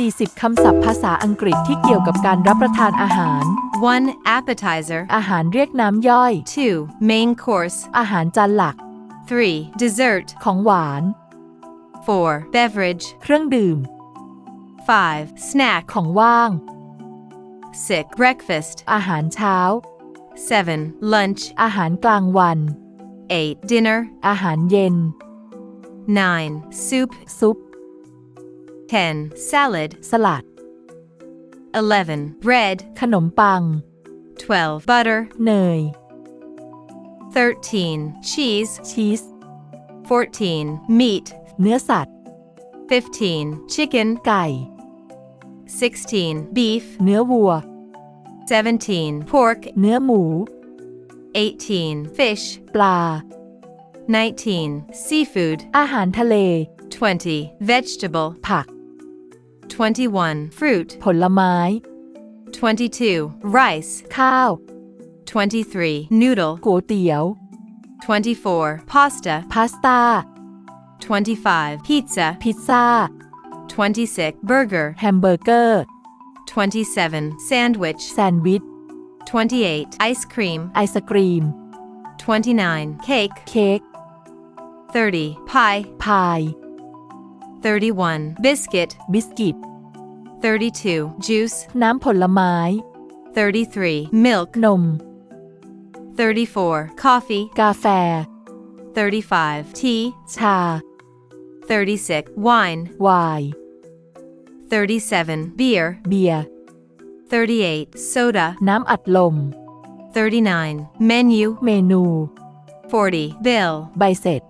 40 คำศัพท์ภาษาอังกฤษที่เกี่ยวกับการรับประทานอาหาร 1. Appetizer. อาหารเรียกน้ำย่อย 2. Main course. อาหารจานหลัก 3. Dessert. ของหวาน 4. Beverage. เครื่องดื่ม 5. Snack. ของว่าง 6. Breakfast. อาหารเช้า 7. Lunch. อาหารกลางวัน 8. Dinner. อาหารเย็น 9. Soup. ซุป 10. Salad. สลัด 11. Bread. ขนมปัง 12. Butter. เนย 13. Cheese. ชีส 14. Meat. เนื้อสัตว์ 15. Chicken. ไก่ 16. Beef. เนื้อวัว 17. Pork. เนื้อหมู 18. Fish. ปลา 19. Seafood. อาหารทะเล 20. Vegetable. ผัก 21. Fruit. ผลไม้ 22. Rice. ข้าว 23. Noodle. ก๋วยเตี๋ยว 24. Pasta. พาสต้า 25. Pizza. พิซซ่า 26. Burger. แฮมเบอร์เกอร์ 27. Sandwich. แซนด์วิช 28. Ice cream. ไอศกรีม 29. Cake. เค้ก 30. Pie. พาย 31. Biscuit. บิสกิต 32. Juice. น้ำผลไม้ 33. Milk. นม 34. Coffee. กาแฟ 35. Tea. ชา 36. Wine. ไวน์ 37. Beer. เบียร์ 38. Soda. น้ำอัดลม 39. Menu. เมนู 40. Bill. ใบเสร็จ